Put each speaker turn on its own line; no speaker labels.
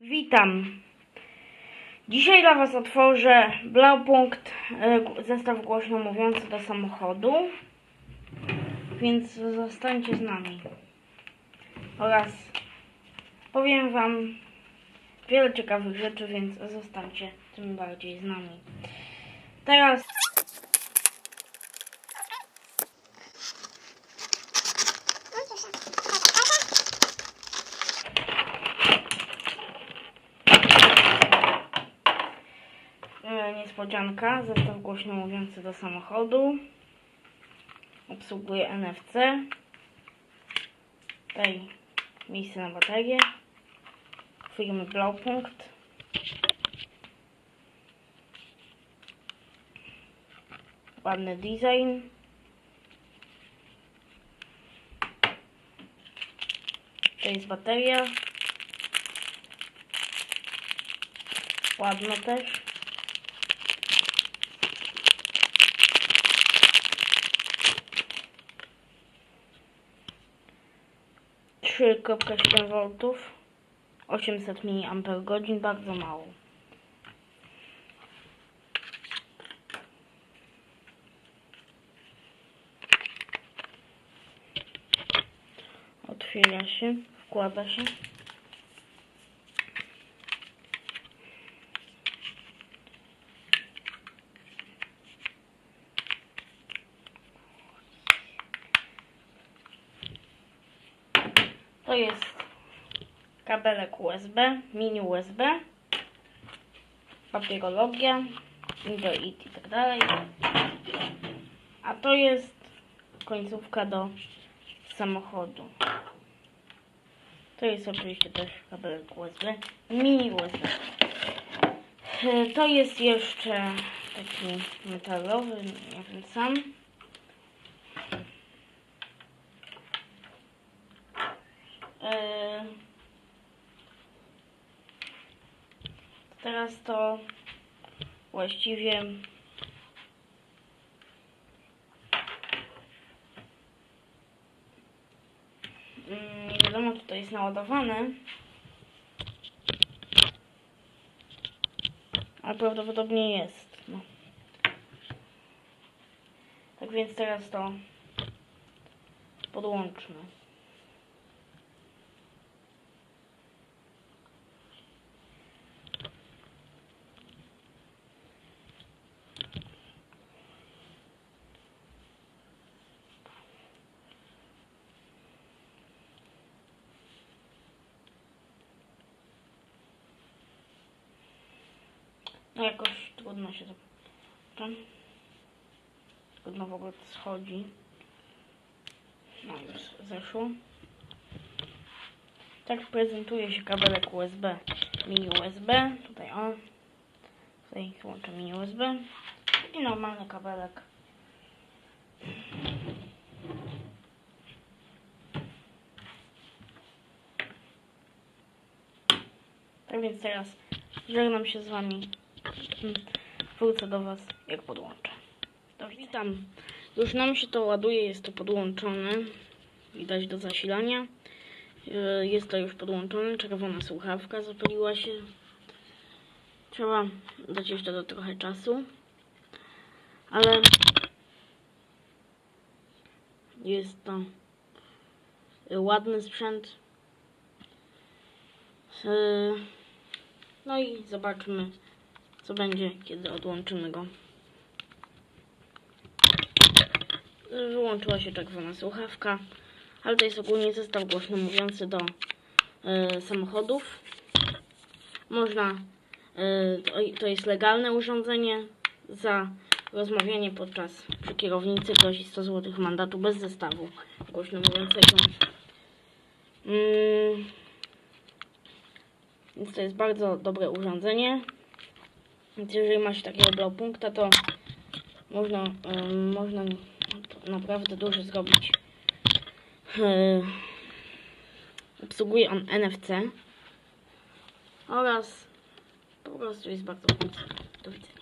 Witam. Dzisiaj dla Was otworzę Blaupunkt, e, zestaw głośno mówiący do samochodu. Więc zostańcie z nami. Oraz powiem Wam wiele ciekawych rzeczy, więc zostańcie tym bardziej z nami. Teraz Niespodzianka, zestaw głośno mówiący do samochodu. Obsługuje NFC. Tutaj miejsce na baterię. Firmy Blaupunkt. Ładny design. To jest bateria. Ładna też. Trzy kropka siedem V 800 mAh, bardzo mało. Otwiera się, wkłada się. To jest kabelek USB, mini USB, papierologia, Android i tak dalej. A to jest końcówka do samochodu. To jest oczywiście też kabelek USB, mini USB. E, To jest jeszcze taki metalowy, nie wiem sam. Yy, Teraz to właściwie mm, nie wiadomo co to jest naładowane. Ale prawdopodobnie jest. No. Tak więc teraz to podłączmy. No jakoś trudno się to... Trudno w ogóle to schodzi. No już zeszło. Tak prezentuje się kabelek USB. Mini USB. Tutaj o. Tutaj włączę mini USB. I normalny kabelek. Tak więc teraz żegnam się z wami. Wrócę do Was, jak podłączę. To witam. Już nam się to ładuje, jest to podłączone. Widać do zasilania. Yy, Jest to już podłączone. Czerwona słuchawka zapaliła się. Trzeba dać jeszcze do trochę czasu. Ale jest to ładny sprzęt. Yy, No i zobaczmy, co będzie, kiedy odłączymy go. Wyłączyła się czerwona słuchawka, ale to jest ogólnie zestaw głośno mówiący do e, samochodów. Można, to, to jest legalne urządzenie. Za rozmawianie podczas przy kierownicy grozi 100 zł mandatu bez zestawu głośno mówiącego. Mm, więc to jest bardzo dobre urządzenie. Więc jeżeli ma się takiego blaupunkta, to można, em, można naprawdę dużo zrobić. E, obsługuje on NFC oraz po prostu jest bardzo fajny. Do widzenia.